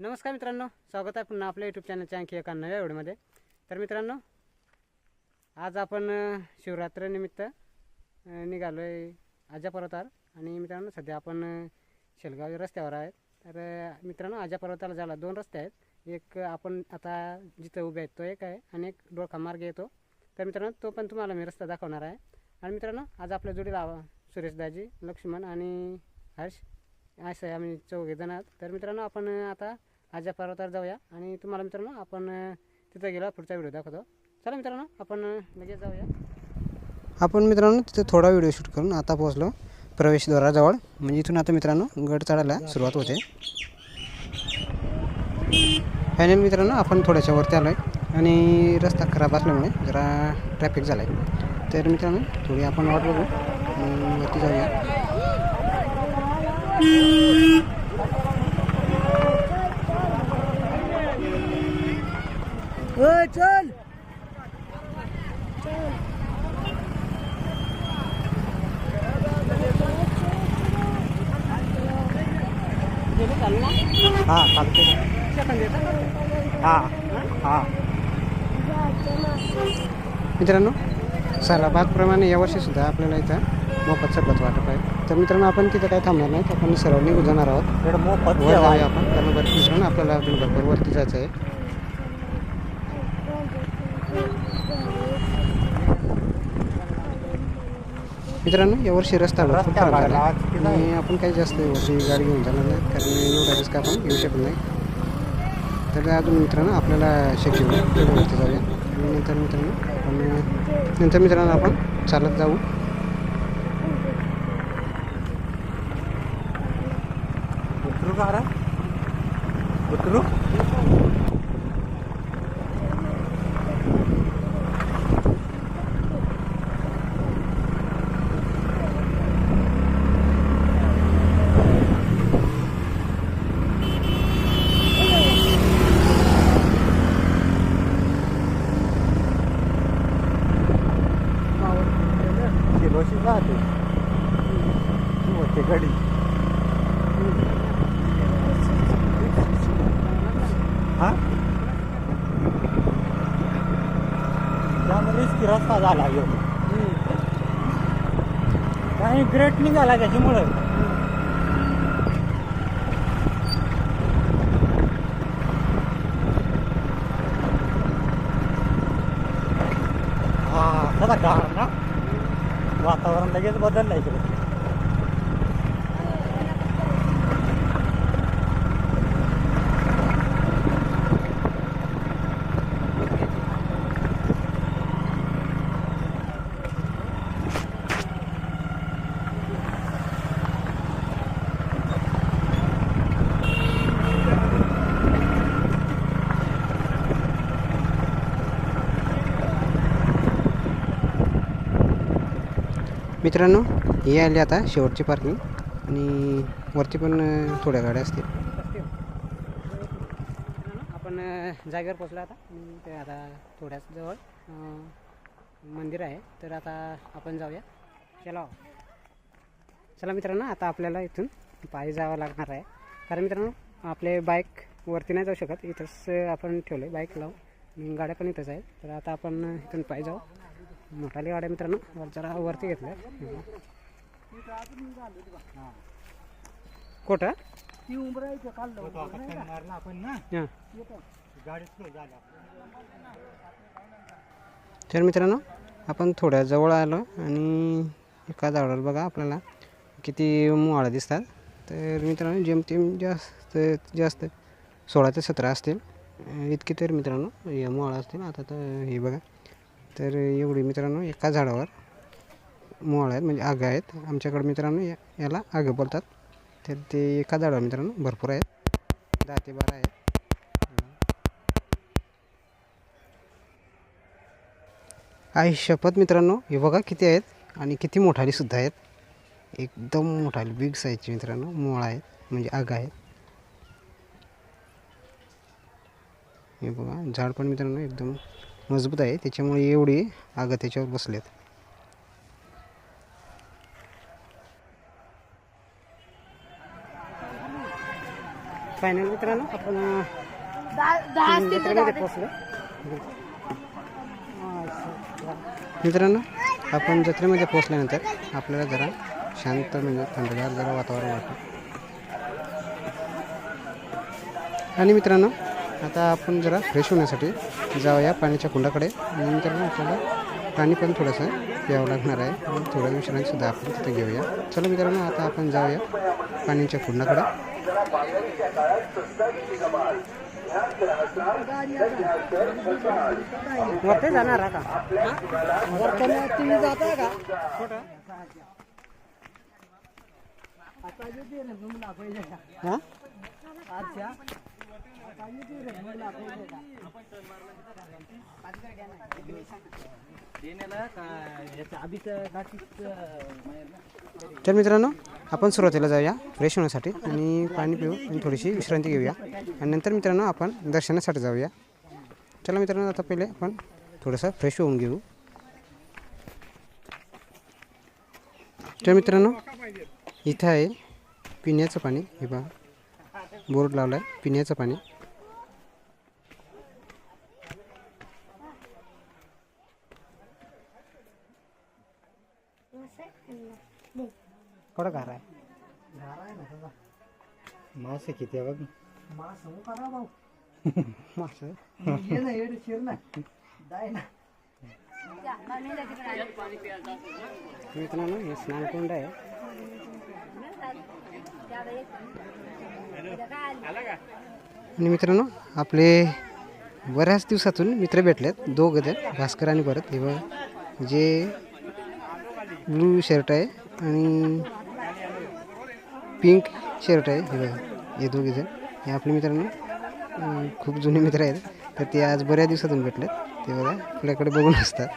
नमस्कार मित्रांनो स्वागत आहे पुन्हा आपल्या यूट्यूब चॅनलच्या आणखी एका नव्या व्हिडिओमध्ये. तर मित्रांनो आज आपण शिवरात्रीनिमित्त निघालो आहे आजा पर्वतावर. आणि मित्रांनो सध्या आपण शेलगाव रस्त्यावर आहे तर मित्रांनो आजा पर्वताला जायला दोन रस्ते आहेत. एक आपण आता जिथं उभे आहेत तो एक आहे आणि एक डोळखा मार्ग येतो तर मित्रांनो तो पण तुम्हाला मी रस्ता दाखवणार आहे. आणि मित्रांनो आज आपल्या जोडीला आवा- सुरेश दाजी लक्ष्मण आणि हर्ष असं आहे आम्ही चौघे जण आहात. तर मित्रांनो आपण आता आजा पर्वतावर जाऊया आणि तुम्हाला मित्रांनो आपण तिथं गेला पुढचा व्हिडिओ दाखवतो. चला मित्रांनो आपण म्हणजे लगेच जाऊया. आपण मित्रांनो तिथे थोडा व्हिडिओ शूट करून आता पोहोचलो प्रवेशद्वाराजवळ. म्हणजे इथून आता मित्रांनो गड चढायला सुरुवात होते. फायनल मित्रांनो आपण थोड्याशा वरती आलो आहे आणि रस्ता खराब असल्यामुळे जरा ट्रॅफिक झाला आहे तर मित्रांनो थोडी आपण वाट बघू वरती जाऊया. चल. हां चालते हां हां. मित्रांनो सराबादप्रमाणे यावर्षीसुद्धा आपल्याला इथं मोफत सरबत वाटप आहे. तर मित्रांनो आपण तिथं काय थांबणार नाही. आपण सरळ निघून जाणार आहोत वर जाऊया. आपण. कारण बरं मित्रांनो आपल्याला अजून भरपूर वरती जायचं आहे मित्रांनो यावर्षी रस्ता भरपूर रस्ता खराब झाला. भागात किती आणि आपण काही जास्त वरती गाडी घेऊन जाणार नाही कारण एवढा रिस्क आपण घेऊ शकत नाही. तर अजून मित्रांनो आपल्याला शक्य होईल. जाऊया. आणि नंतर मित्रांनो आपण नंतर मित्रांनो आपण चालत जाऊ उतरू का रे? उतरू शिरोशी जाते ती होते गडी हां? त्यामुळेच की रस्ता झाला ह्यो काही ग्रेट निघाला त्याच्यामुळं. हा सदा गार ना? वातावरण लगेच बदललं इकडे. मित्रांनो हे आले आता शेवटची पार्किंग आणि वरती पण थोड्या गाड्या असतील. आपण जागेवर पोचलो आता. ते आता थोड्याच जवळ मंदिर आहे. तर आता आपण जाऊया. चला हो. चला मित्रांनो आता आपल्याला इथून पायी जावं लागणार आहे. कारण मित्रांनो आपले बाईक वरती नाही जाऊ शकत. इथंच आपण ठेवले बाईक लावून. गाड्या पण इथंच आहेत. तर आता आपण इथून पायी जाऊ. मोठाली गाड्या मित्रांनो वर जरा वरती घेतल्या. कुठं? मारला तर मित्रांनो आपण थोड्या जवळ आलो आणि एका झाडावर बघा आपल्याला किती मोहाळा दिसतात. तर मित्रांनो जेमतेम जास्त जास्त सोळा ते सतरा असतील. इतके तर मित्रांनो हे मोहाळा असतील. आता तर हे बघा. तर एवढी मित्रांनो एका झाडावर मोहाळा आहेत म्हणजे आगं आहेत. आमच्याकडे मित्रांनो या याला आगं बोलतात. तर ते एका झाडावर मित्रांनो भरपूर आहेत. दहा ते बारा आहेत. आई शपथ मित्रांनो हे बघा किती आहेत आणि किती मोठालीसुद्धा आहेत. एकदम मोठाली बिग साईजची मित्रांनो मोळा आहेत म्हणजे आग आहेत. हे बघा झाड पण मित्रांनो एकदम मजबूत आहे. त्याच्यामुळे एवढी आगं त्याच्यावर बसलेत. फायनल मित्रांनो आपण मित्रांनो आपण जत्रेमध्ये पोहोचल्यानंतर आपल्याला जरा शांत म्हणजे थंडगार जरा वातावरण वाटतं. आणि मित्रांनो आता आपण जरा फ्रेश होण्यासाठी जाऊया पाण्याच्या कुंडाकडे. नंतर आपल्याला पाणी पण थोडंसं प्यावं लागणार आहे. आणि थोडं विश्रांतीसुद्धा आपण तिथे घेऊया. चला मित्रांनो आता आपण जाऊया पाण्याच्या कुंडाकडे. जाणार का? तुम्ही जाता का तर मित्रांनो आपण सुरुवातीला जाऊया फ्रेश होण्यासाठी आणि पाणी पिऊ आणि थोडीशी विश्रांती घेऊया. आणि नंतर मित्रांनो आपण दर्शनासाठी जाऊया. चला मित्रांनो आता पहिले आपण थोडंसं फ्रेश होऊन घेऊ. तर मित्रांनो इथं आहे पिण्याचं पाणी. हे बघा बोर्ड लावला आहे पिण्याचं पाणी थोडं गार आहे मास किती आहे बघ. मासं मित्रांनो हे स्नानकुंड आहे. आणि मित्रांनो आपले बऱ्याच दिवसातून मित्र भेटलेत दोघं जण भास्कर आणि भरत. हे बघा जे ब्लू शर्ट आहे आणि पिंक शर्ट आहे हे बघा. हे दोघे जण. हे आपले मित्रांनो. खूप जुने मित्र आहेत. तर ते आज बऱ्याच दिवसातून भेटलेत. ते बघा आपल्याकडे बघून असतात.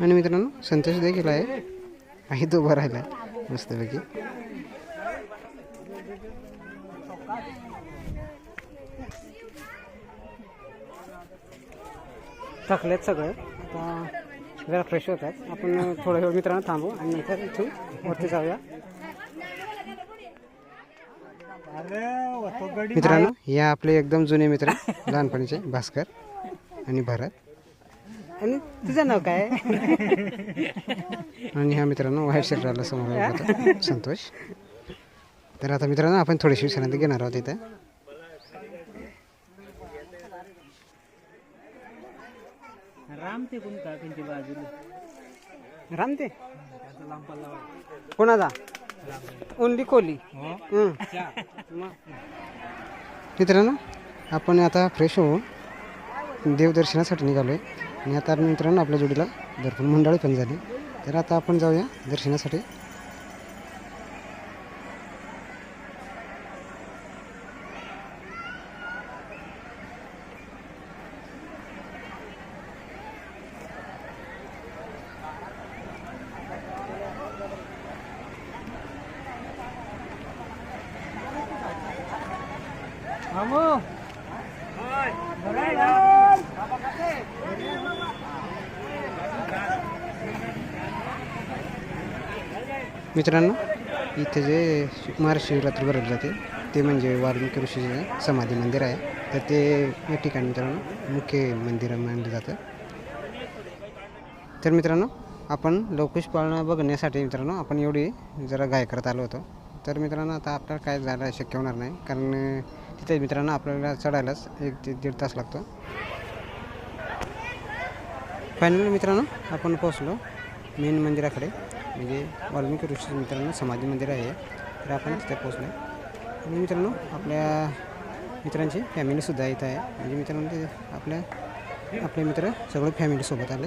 आणि मित्रांनो संतोष देखील आहे. आहे तो उभा राहिला आहे. मस्तपैकी. थकलेत सगळे. आता जरा फ्रेश होत आहेत. आपण थोडा वेळ मित्रांनो थांबू आणि नंतर इथून वरती जाऊया. मित्रांनो हे आपले एकदम जुने मित्र लहानपणीचे भास्कर आणि भरत. आणि तुझं नाव काय? आणि हा मित्रांनो व्हाईट शर्टाला समोर संतोष. तर आता मित्रांनो आपण थोडीशी विश्रांती घेणार आहोत इथे. राम ते कोण का त्यांच्या बाजूला रामते कोणाचा? ओनली कोहली. हं. मित्रांनो आपण आता फ्रेश होऊन देवदर्शनासाठी निघालो आहे आणि आता मित्रांनो आपल्या जोडीला भरपूर मंडळी पण झाली. तर आता आपण जाऊया दर्शनासाठी. मित्रांनो इथे जे शि- महाशिवरात्री भरवली जाते ते म्हणजे वाल्मिकी ऋषीचे समाधी मंदिर आहे तर ते या ठिकाणी मित्रांनो मुख्य मंदिर मानलं जातं. तर मित्रांनो आपण लवकुश पाळणा बघण्यासाठी मित्रांनो आपण एवढी जरा गाय करत आलो होतो. तर मित्रांनो आता आपल्याला काय जायला शक्य होणार नाही कारण तिथे मित्रांनो आपल्याला चढायलाच एक ते दीड तास लागतो. फायनली मित्रांनो आपण पोहोचलो मेन मंदिराकडे. म्हणजे वाल्मिकी ऋषी मित्रांनो समाधी मंदिर आहे तर आपण तिथे पोहोचलो. आणि मित्रांनो आपल्या मित्रांची फॅमिलीसुद्धा इथं आहे. म्हणजे मित्रांनो ते आपल्या आपले मित्र सगळे फॅमिलीसोबत आले.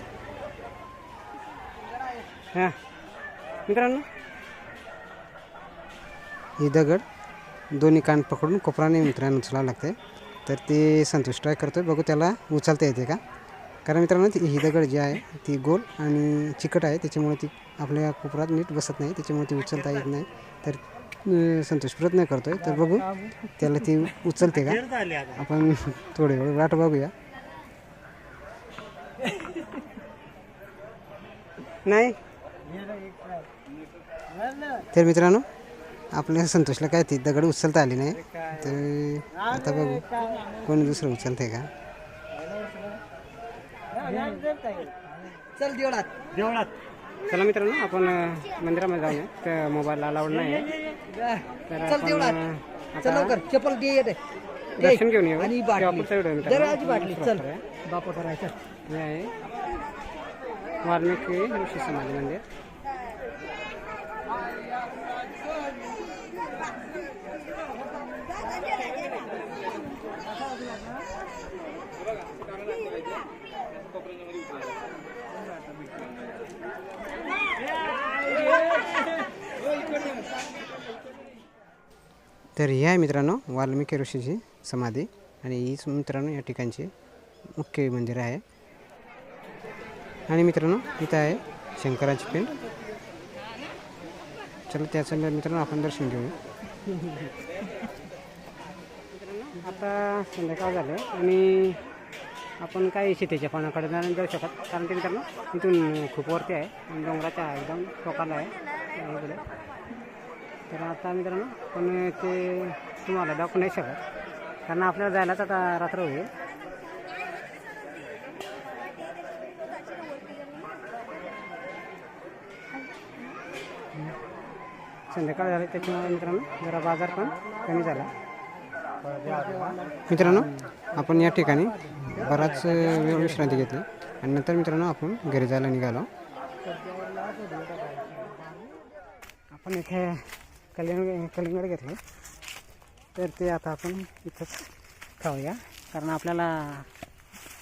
हां. मित्रांनो ही दगड दोन्ही कान पकडून कोपराने मित्रांनो उचलावं लागते तर ते संतोष ट्राय करतो बघू त्याला उचलता येते का? कारण मित्रांनो ती ही दगड जी आहे ती गोल आणि चिकट आहे. त्याच्यामुळे ती आपल्या कोपरात नीट बसत नाही. त्याच्यामुळे ती उचलता येत नाही. तर संतोष प्रयत्न करतो आहे तर बघू त्याला ती उचलते का? आपण थोडे वेळ वाट बघूया. नाही? तर मित्रांनो आपल्या संतोषला काय ती दगड उचलता आली नाही. तर आता बघू. कोणी दुसरं उचलतंय का? चल देवळात. देवळात. चला मित्रांनो आपण मंदिरामध्ये जाऊया. तर मोबाईल अलाउड नाही तर चल देवळात. चल लवकर. चप्पल दे. येते दर्शन घेऊन येऊ आणि बाटली. बाटली चल. बापा करायचं वाल्मिकी ऋषी समाधी मंदिर. तर हे आहे मित्रांनो वाल्मिकी ऋषीची समाधी आणि हीच मित्रांनो या ठिकाणची मुख्य मंदिर आहे. आणि मित्रांनो इथं आहे शंकराची पिंड. चला त्याचं मित्रांनो आपण दर्शन घेऊ मित्रांनो आता संध्याकाळ झालं आणि आपण काही शेतीच्या पानाकडे जाणं जाऊ शकत कारण की मित्रांनो इथून खूप वरती आहे आणि डोंगराच्या एकदम टोकाला आहे. इकडे. तर आता मित्रांनो पण ते तुम्हाला दाखवू नाही शकत कारण आपल्याला जायलाच आता रात्र होईल. संध्याकाळ झाली त्याच्यामुळे मित्रांनो जरा बाजार पण कमी झाला. मित्रांनो आपण या ठिकाणी बराच वेळ विश्रांती घेतली. आणि नंतर मित्रांनो आपण घरी जायला निघालो. आपण इथे कलिंग कलिंगड घेतले. तर ते आता आपण इथंच खाऊया. कारण आपल्याला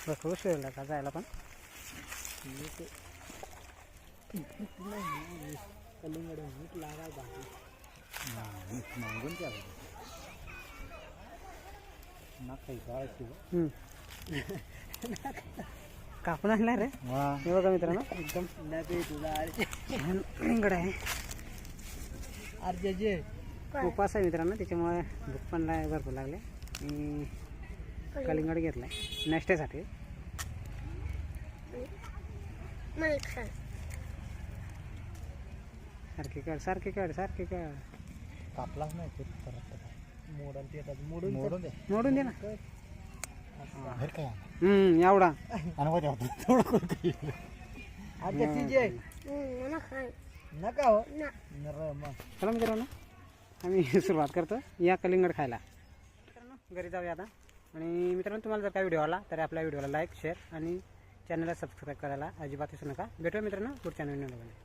भरपूर उशीर लागला जायला पण? हम्म. कापून आणला रे हे बघा मित्रांनो एकदम छान कलिंगड आहे. अर्जे उपवास आहे मित्रांनो त्याच्यामुळे भूक पण भरपूर लागले. आणि कलिंगड घेतलाय नाश्त्यासाठी. सारखी काढ सारखी काढ सारखी काढ कापलाच नाही ते परत मोडून ते येतात मोडून मोडून दे. मोडून दे ना. बाहेर काय? हम्म एवढा. आणि थोडं अर्जे नका हो. चला मित्रांनो आम्ही सुरुवात करतो. या कलिंगड खायला. मित्रांनो घरी जाऊया आता. आणि मित्रांनो तुम्हाला जर काय व्हिडिओ आला तर आपल्या व्हिडिओला लाईक शेअर आणि चॅनलला सबस्क्राईब करायला अजिबात विसरू नका. भेटूया मित्रांनो पुढच्या नवीन व्हिडिओमध्ये